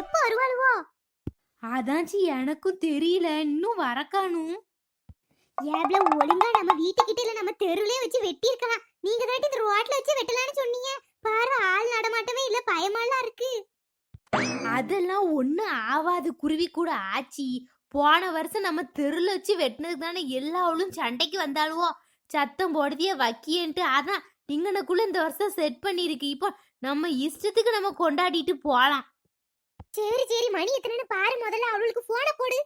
எப்போ வருவாளுவோ? அதான்ச்சி எனக்கும் தெரியல. இன்னும் வரக்கானும் ஏப்ல ஒழுங்கா நம்ம வீட்டுக்கிட்ட இல்ல நம்ம தெருவுலயே வச்சு வெட்டி இருக்கலாம் நீங்க தாட்டி இந்த ரோட்ல வச்சு வெட்டலாம்னு சொன்னீங்க. பாரு ஆள் நடமாட்டமே இல்ல பயமாலாம் இருக்கு. அதெல்லாம் ஒண்ணும் ஆவாது குருவி கூட ஆச்சி. போன வருஷம் நம்ம தெருல வச்சு வெட்டினதுக்கு தானே எல்லாவளும் சண்டைக்கு வந்தாளுவோ? சத்தம் போடுதிய வக்கியன்ட்டு. அதான் இங்கனக்குள்ள இந்த வருஷம் செட் பண்ணிருக்கு இப்போ நம்ம இஷ்டத்துக்கு நம்ம கொண்டாடிட்டு போலாம். சரி சரி மணி எத்தனைன்னு பாரு முதல்ல அவளுக்கு போன போடு.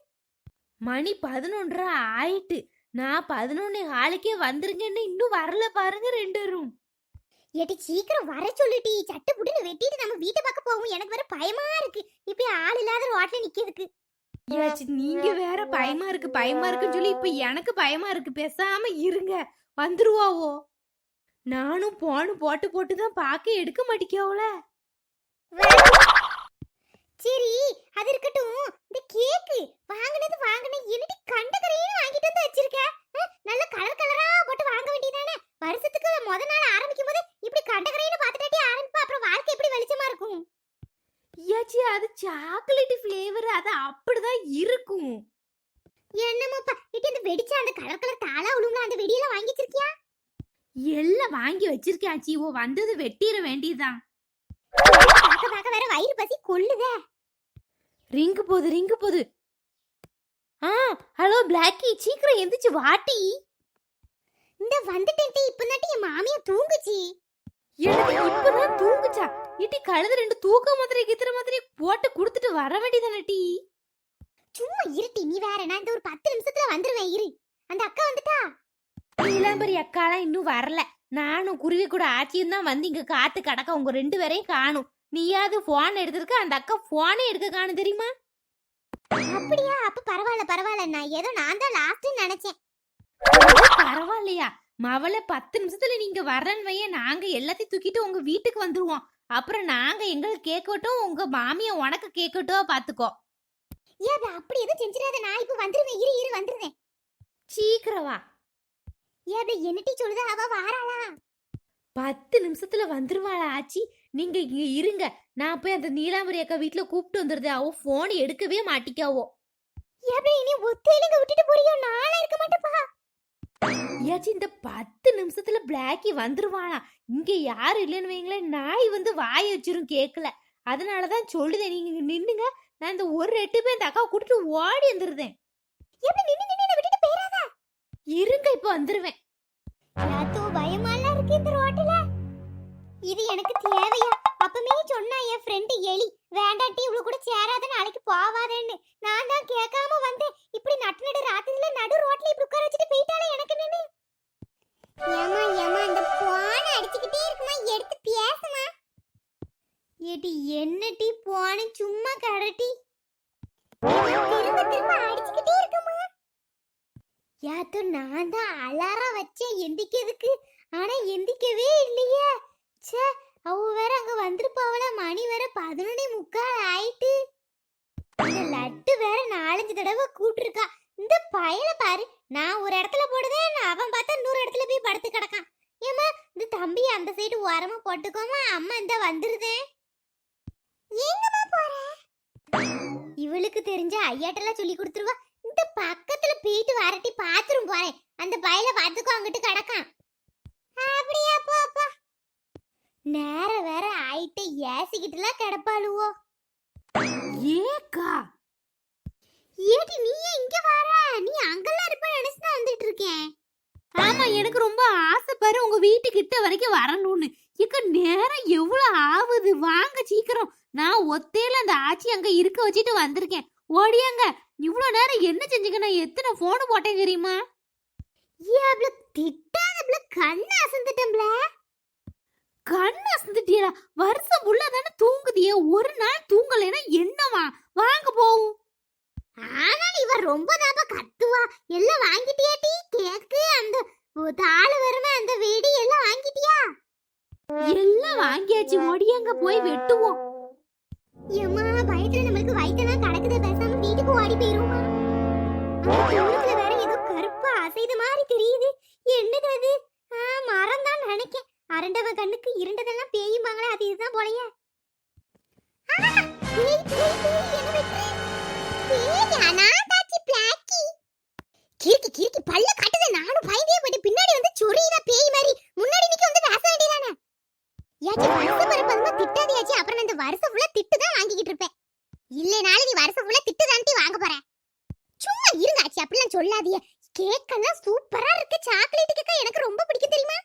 மணி பதினொன்றரை ஆயிட்டு. நான் பதினொன்னே காலுக்கே வந்துருங்கன்னு இன்னும் வரல பாருங்க ரெண்டு பேரும். ஏட்டி சீக்கிரம் வர சொல்லுடி சட்டு புட்டுன்னு வெட்டிட்டு நம்ம வீட்டை பார்க்க போவோம். எனக்கு வேற பயமா இருக்கு. இப்ப ஆள் இல்லாத ரோட்ல நிக்கிறதுக்கு? ஏச்சி, நீங்க வேற பயமா இருக்கு பயமா இருக்குன்னு சொல்லி இப்ப எனக்கு பயமா இருக்கு. பேசாம இருங்க. வந்துருவாவோ? நானும் போனு போட்டு போட்டு தான் பாக்க எடுக்க மாட்டேக்காவல சரி அது இருக்கட்டும். இந்த கேக்கு வாங்குனது வாங்குன என்னடி கண்டகரையும் வாங்கிட்டு வந்து வச்சிருக்க? நல்ல கலர் கலரா போட்டு வாங்க வேண்டியதானே? வருஷத்துக்கு முத நாள் ஆரம்பிக்கும் போது இப்படி கண்டகரைன்னு பார்த்துட்டாட்டி ஆரம்பிப்பா. அப்புறம் வாழ்க்கை எப்படி வெளிச்சமா இருக்கும்? ஏச்சி அது சாக்லேட் ஃப்ளேவர் அது அப்படிதான் இருக்கும். என்னமோப்பா இட்டு இந்த வெடிச்ச அந்த கலர் கலர் தாளா உளும்ல அந்த வெடியெல்லாம் வாங்கி வச்சிருக்கியா எல்லாம் வாங்கி வச்சிருக்காச்சி ஓ வந்தது வெட்டிட வேண்டியதுதான். பார்க்க பார்க்க வேற வயிறு பசி கொள்ளுதே. ரிங்கு போகுது ரிங்கு போகுது ஆ ஹலோ பிளாக்கி சீக்கிரம் எந்திரிச்சு வாட்டி. இந்த வந்துட்டேன் டி, இப்பதாட்டி என் மாமியா தூங்குச்சு. எனக்கு இப்பதான் தூங்குச்சா? இட்டி கழுது ரெண்டு தூக்க மாதிரி கித்துற மாதிரி போட்டு கொடுத்துட்டு வர வேண்டியதானே டீ? சும்மா இருட்டி நீ வேற நான் இந்த ஒரு பத்து நிமிஷத்துல வந்துருவேன் இரு. அந்த அக்கா வந்துட்டா? நீலாம்பரி அக்காலாம் இன்னும் வரல. நானும் குருவி கூட ஆச்சியும் தான் வந்து இங்க காத்து கடக்க உங்க ரெண்டு பேரையும் காணும். நீயாவது போன் எடுத்திருக்க அந்த அக்கா போனே எடுக்க காணும் தெரியுமா? அப்படியா? அப்ப பரவாயில்ல பரவாயில்ல நான் ஏதோ நான் தான் லாஸ்ட் நினைச்சேன். பரவாயில்லையா? மவளை பத்து நிமிஷத்துல நீங்க வரன்னு வைய நாங்க எல்லாத்தையும் தூக்கிட்டு உங்க வீட்டுக்கு வந்துருவோம். அப்புறம் நாங்க எங்களுக்கு கேட்கட்டும் உங்க மாமிய உனக்கு கேட்கட்டும் பாத்துக்கோ. ஏன் அப்படி எதுவும் செஞ்சிடாத. நான் இப்ப வந்துருவேன். இரு இரு வந்துருவேன். சீக்கிரம் வா. ஏன் என்னட்டி சொல்லுதா? அவ வாராளா? பத்து நிமிஷத்துல வந்துருவாளா ஆச்சி? நீங்க இங்க இருங்க. நான் போய் அந்த நீலாம்பரி அக்கா வீட்டுல கூப்பிட்டு வந்துருது அவ போன் எடுக்கவே மாட்டிக்காவோ. எப்படி இனி ஒத்தையிலங்க விட்டுட்டு போறியோ? நாளா இருக்க மாட்டேப்பா. ஏச்சி இந்த பத்து நிமிஷத்துல பிளாக்கி வந்துருவானா. இங்க யாரும் இல்லைன்னு வைங்களேன் நாய் வந்து வாய் வச்சிரும் கேக்கல. அதனாலதான் சொல்லுதேன் நீங்க நின்னுங்க. நான் இந்த ஒரு எட்டு போய் இந்த அக்காவை கூட்டிட்டு ஓடி வந்துருதேன். எப்படி நின்னு நின்னு என்னை விட்டுட்டு போயிராத இருங்க இப்ப வந்துருவேன். யாத்தோ இது எனக்கு தேவையா? அப்பமே சொன்னா என் ஃப்ரெண்டு எலி வேண்டாட்டி இவ்வளவு கூட சேராத நாளைக்கு போவாதேன்னு. நான் தான் கேட்காம வந்தேன். இப்படி நட்டு நடு ராத்திரில நடு ரோட்ல இப்படி உட்கார வச்சுட்டு போயிட்டாலே எனக்கு நின்னு. ஏமா ஏமா இந்த போன அடிச்சுக்கிட்டே இருக்குமா? எடுத்து பேசுமா. ஏடி என்ன டீ போன? சும்மா கடட்டி திரும்ப திரும்ப அடிச்சுக்கிட்டே இருக்குமா? யாத்தோ நான் தான் அலாரம் வச்சேன் எந்திக்கிறதுக்கு. ஆனா எந்திக்கவே இல்லையே. ச்சே அவ வேற அங்க வந்திருப்பாவல மணி வேற பதினொன்னே முக்கால் ஆயிட்டு. இந்த லட்டு வேற நாலஞ்சு தடவை கூட்டிருக்கா. இந்த பயல பாரு நான் ஒரு இடத்துல போடுதேன் அவன் பார்த்தா இன்னொரு இடத்துல போய் படுத்து கிடக்கான். ஏமா இந்த தம்பி அந்த சைடு ஓரமா போட்டுக்கோமா அம்மா இந்த வந்துருதேன் எங்கம்மா போற? இவளுக்கு தெரிஞ்ச ஐயாட்டெல்லாம் சொல்லி கொடுத்துருவா. இந்த பக்கத்துல போயிட்டு வரட்டி பாத்துரும் போறேன். அந்த பயல பாத்துக்கோ அங்கிட்டு கிடக்கான். அப்படியா போ. நேரம் வேற ஆயிட்டு ஏசிக்கிட்டுலாம் கிடப்பாளுவோ. ஏக்கா. ஏடி நீ இங்க வர? நீ அங்கெல்லாம் இருப்ப நினைச்சு தான் வந்துட்டு இருக்கேன் ஆமா எனக்கு ரொம்ப ஆசை பாரு உங்க வீட்டு கிட்ட வரைக்கும் வரணும்னு. இக்க நேரம் எவ்வளவு ஆகுது வாங்க சீக்கிரம். நான் ஒத்தையில அந்த ஆச்சி அங்க இருக்க வச்சுட்டு வந்திருக்கேன். ஓடியாங்க இவ்வளவு நேரம் என்ன செஞ்சீங்க நான் எத்தனை போன் போட்டேன் தெரியுமா? ஏன் அவள திட்டாதவள கண்ணு அசந்துட்டம்ல கண் அசந்துட்டியடா வருஷம் ஃபுல்லா தானே தூங்குதியே ஒரு நாள் தூங்கலைன்னா என்னவா? வாங்க போவோம். ஆனா இவ ரொம்ப தாப்பா கத்துவா. எல்லாம் வாங்கிட்டியா டீ? கேக்கு அந்த தாள வருமே அந்த வெடி எல்லாம் வாங்கிட்டியா? எல்லாம் வாங்கியாச்சு. ஒடியங்க போய் வெட்டுவோம். ஏம்மா பயத்துல நம்மளுக்கு வயித்தெல்லாம் கடக்குது பேசாம வீட்டுக்கு ஓடி போயிருவோமா வேற ஏதோ கருப்பா அசைத மாதிரி தெரியுது. என்னது அது? மரம் தான் நினைக்கேன். அரண்டவன் கண்ணுக்கு இருண்டதெல்லாம் பேயும்பாங்களே அது இதுதான் போலயே. கிறுக்கி கிறுக்கி பல்ல காட்டுத. நானும் பயந்தே போயிட்டு பின்னாடி வந்து சொறியினா பேய் மாதிரி. முன்னாடி நிக்க வந்து பேச வேண்டியதானே? யாச்சி வருஷ பரப்பதுமா திட்டாதியாச்சி. அப்புறம் நான் இந்த வருஷம் ஃபுல்லா திட்டு தான் வாங்கிக்கிட்டு இருப்பேன். இல்லைனாலும் நீ வருஷம் ஃபுல்லா திட்டு தான் வாங்க போறேன் சும்மா இருங்க ஆச்சி. அப்படிலாம் சொல்லாதீங்க. கேக்கெல்லாம் சூப்பரா இருக்கு. சாக்லேட் கேக்க எனக்கு ரொம்ப பிடிக்கும் தெரியுமா?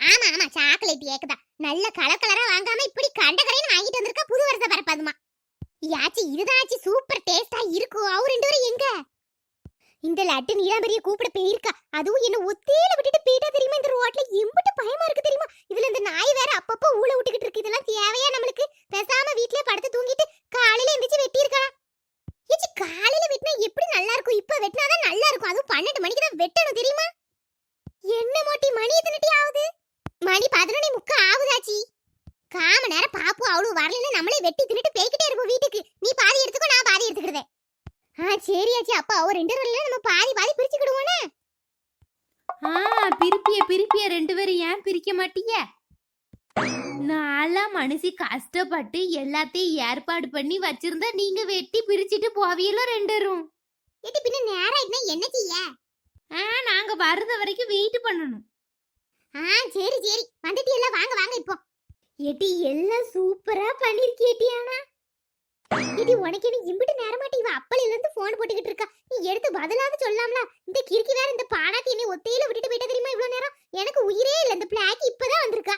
ஆமா ஆமா சாக்லேட் கேக் தான் நல்ல கலர் கலரா வாங்காம இப்படி கண்ட வாங்கிட்டு வந்திருக்கா புது வருஷ பரப்பாதுமா. யாச்சி இதுதான் ஆச்சி சூப்பர் டேஸ்டா இருக்கும் அவர் ரெண்டு பேரும் எங்க? இந்த லட்டு நீலாம்பரிய கூப்பிட போயிருக்கா. அதுவும் என்ன ஒத்தையில விட்டுட்டு போயிட்டா தெரியுமா? இந்த ரோட்ல எம்பிட்டு பயமா இருக்கு தெரியுமா இதுல இந்த நாய் வேற அப்பப்போ ஊழ விட்டுக்கிட்டு இருக்கு இதெல்லாம் தேவையா நம்மளுக்கு பேசாம வீட்லயே படுத்து தூங்கிட்டு காலையில எந்திரிச்சு வெட்டி இருக்கலாம் ஏச்சி காலையில வெட்டினா எப்படி நல்லா இருக்கும் இப்ப வெட்டினாதான் நல்லா இருக்கும் அதுவும் பன்னெண்டு மணிக்கு தான் வெட்டணும் தெரியுமா என்ன மோட்டி மணி எத்தனை ஆகுது மணி பதினொன்னே முக்கா ஆகுதாச்சி காம நேரம் பாப்பு அவளும் வரலன்னு நம்மளே வெட்டி தின்னுட்டு போய்கிட்டே இருப்போம் வீட்டுக்கு. நீ பாதி எடுத்துக்கோ நான் பாதி எடுத்துக்கிடுதே ஆ சரியாச்சி அப்பா அவ ரெண்டு பேர்ல நம்ம பாதி பாதி பிரிச்சுக்கிடுவோனே ஆ பிரிப்பிய பிரிப்பிய ரெண்டு பேரும் ஏன் பிரிக்க மாட்டீங்க நான்லாம் மனுஷி கஷ்டப்பட்டு எல்லாத்தையும் ஏற்பாடு பண்ணி வச்சிருந்தா நீங்க வெட்டி பிரிச்சுட்டு போவீங்களோ ரெண்டு பேரும். ஏட்டி பின்ன நேரம் என்ன செய்ய? ஆ நாங்க வர்றது வரைக்கும் வெயிட் பண்ணணும். ஆ சரி சரி. வந்துட்டு எல்லாம் வாங்க வாங்க இப்போ. ஏட்டி எல்லாம் சூப்பரா பண்ணிருக்கேட்டி ஆனா. ஏட்டி உனக்கு என்ன இம்பிட்டு நேரமாட்டி? இவ அப்பலையில இருந்து போன் போட்டுக்கிட்டு இருக்கா. நீ எடுத்து பதிலாவது சொல்லலாம்ல இந்த கிறுக்கி வேற இந்த பாடாத்தி என்னை ஒத்தையில விட்டுட்டு போயிட்டா தெரியுமா இவ்வளவு நேரம்? எனக்கு உயிரே இல்ல. இந்த பிளாக் இப்பதான் வந்திருக்கா.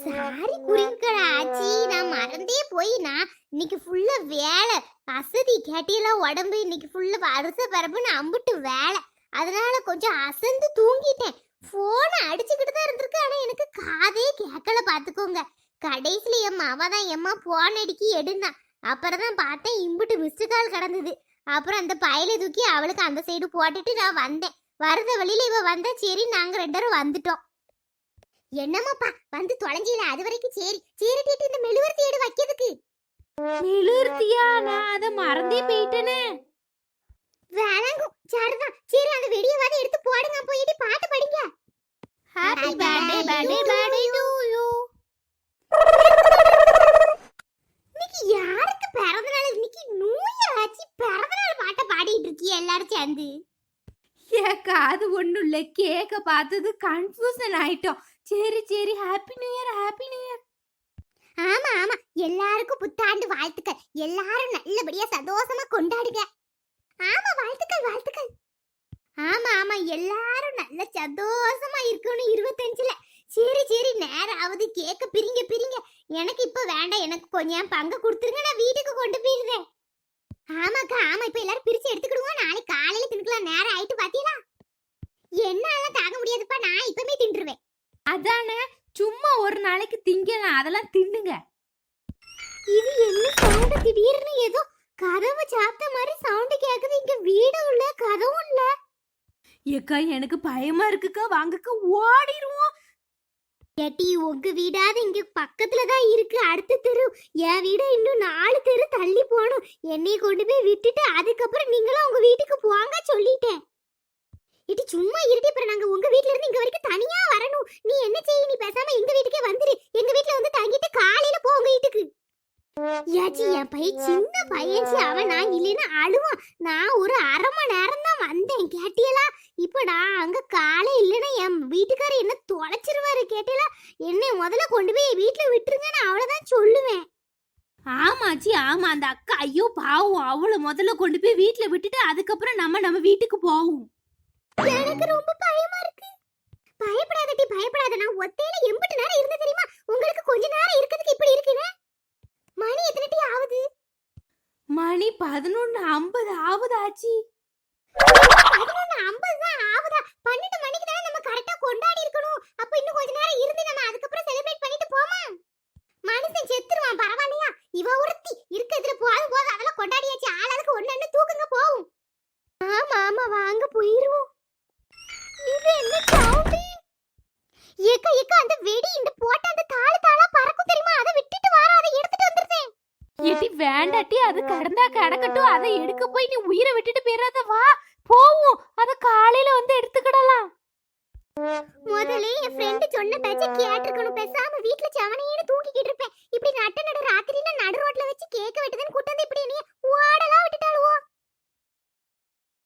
சாரி குறிக்கடா ஆச்சி. நான் மறந்தே போய் நான் இன்னைக்கு ஃபுல்லா வேலை. அசதி கேட்டியெல்லாம் உடம்பு இன்னைக்கு ஃபுல்லா வருஷ பரப்புன்னு அம்புட்டு வேலை. அதனால கொஞ்சம் அசந்து தூங்கிட்டேன். போனை அடிச்சுக்கிட்டு தான் இருந்திருக்கு ஆனா எனக்கு காதே கேட்கல பாத்துக்கோங்க. கடைசியில என் மாமா தான் எம்மா போன் அடிக்கி எடுனா அப்புறம் தான் பார்த்தேன் இம்புட்டு மிஸ்டு கால் கிடந்தது. அப்புறம் அந்த பயலை தூக்கி அவளுக்கு அந்த சைடு போட்டுட்டு நான் வந்தேன். வரத வழியில இவ வந்தா சரி நாங்க ரெண்டு பேரும் வந்துட்டோம். என்னமாப்பா வந்து தொலைஞ்சில அது வரைக்கும் சரி. சீரட்டிட்டு இந்த மெழுகுவர்த்தி எடு வைக்கிறதுக்கு. மெழுர்த்தியா நான் அதை மறந்தே போயிட்டேனே. வேளாங்கும் சரிதான் சரி அந்த வெடியவாத எடுத்து போடுங்க போயிட்டு பாட்டு படிங்க. Happy birthday birthday birthday to you இன்னைக்கு யாருக்கு பிறந்த நாள்? இன்னைக்கு நூயா ஆச்சு பிறந்த நாள் பாட்டை பாடிட்டு இருக்கீங்க எல்லாரும் சேர்ந்து? ஏக்கா அது ஒண்ணும் இல்ல. கேக்க பார்த்தது கன்ஃபியூசன் ஆயிட்டோம். சரி சரி happy new year happy new year ஆமா ஆமா. எல்லாருக்கும் புத்தாண்டு வாழ்த்துக்கள். எல்லாரும் நல்லபடியா சந்தோஷமா கொண்டாடுங்க. ஆமா வாழ்த்துக்கள் வாழ்த்துக்கள். ஆமா ஆமா. எல்லாரும் சந்தோஷமா இருக்கணும் இருபத்தஞ்சுல. சரி சரி நேரம் ஆகுது கேக்க பிரிங்க பிரிங்க. எனக்கு இப்ப வேண்டாம். எனக்கு கொஞ்சம் பங்கு கொடுத்துருங்க. நான் வீட்டுக்கு கொண்டு போயிருந்தேன் ஆமாக்கா ஆமா. இப்ப எல்லாரும் பிரிச்சு எடுத்துக்கிடுவோம். நாளைக்கு காலையில தின்னுக்கலாம். நேரம் ஆயிட்டு பாத்தீங்களா? என்னால தாங்க முடியாதுப்பா. நான் இப்பமே தின்றுவேன் அதானே. சும்மா ஒரு நாளைக்கு திங்கலாம். அதெல்லாம் தின்னுங்க. இது என்ன சவுண்ட்? திடீர்னு ஏதோ கதவு சாத்த மாதிரி சவுண்ட் கேக்குது. இங்க வீடும் இல்ல கதவும் இல்ல. ஏக்கா எனக்கு பயமா இருக்குக்கா. வாங்கக்கா ஓடிடுவோம் ஏட்டி உங்க வீடாவது இங்க பக்கத்துல தான் இருக்கு. அடுத்த தெரு. என் வீட இன்னும் நாலு தெரு தள்ளி போகணும். என்னைய கொண்டு போய் விட்டுட்டு அதுக்கப்புறம் நீங்களும் உங்க வீட்டுக்கு போங்க சொல்லிட்டேன். இடி சும்மா இருட்டி அப்புறம் நாங்க உங்க வீட்ல இருந்து இங்க வரைக்கும் தனியா வரணும். நீ என்ன செய்ய? நீ பேசாம எங்க வீட்டுக்கே வந்துரு. எங்க வீட்ல வந்து தங்கிட்டு காலையில போ உங்க வீட்டுக்கு. ஏச்சி என் பையன் சின்ன பையன்ச்சி அவன் நான் இல்லைன்னா அழுவான். நான் ஒரு அரை மணி நேரம் தான் வந்தேன் கேட்டியலா இப்போ நான் அங்க காலை இல்லைன்னா என் வீட்டுக்காரர் என்ன தொலைச்சிருவாரு கேட்டியலா என்னை முதல்ல கொண்டு போய் வீட்டுல விட்டுருங்க நான் அவ்வளவுதான் சொல்லுவேன் ஆமாச்சி ஆமா அந்த அக்கா ஐயோ பாவம் அவளை முதல்ல கொண்டு போய் வீட்ல விட்டுட்டு அதுக்கப்புறம் நம்ம நம்ம வீட்டுக்கு போவோம் எனக்கு ரொம்ப பயமா இருக்கு பயப்படாத நான் ஒத்தையில எம்பிட்டு நேரம் இருந்த தெரியுமா? உங்களுக்கு கொஞ்ச நேரம் இருக்கிறதுக்கு இப்படி இருக்குனே மணி எத்தனை டி ஆகுது? மணி பதினொன்னு ஐம்பது ஆகுது ஆச்சி. பதினொன்னு ஐம்பது தான் ஆகுதா? பன்னெண்டு மணிக்கு தானே நம்ம கரெக்டா கொண்டாடி இருக்கணும். அப்ப இன்னும் கொஞ்ச நேரம் இருந்து நம்ம அதுக்கப்புறம் கடந்தா கிடக்கட்டும். அதை எடுக்க போய் நீ உயிரை விட்டுட்டு போயிடாத வா. போவும். அத காலையில வந்து எடுத்துக்கிடலாம். முதல்ல என் ஃப்ரெண்டு சொன்ன பேச்ச கேட்டிருக்கணும். பேசாம வீட்ல சவனையில தூங்கிக்கிட்டு இருப்பேன். இப்படி நட்ட நடு ராத்திரியில நடு ரோட்ல வச்சு கேக்க வெட்டுதுன்னு கூட்டம் இப்படி நீ ஓடலாம் விட்டுட்டாளுவோ?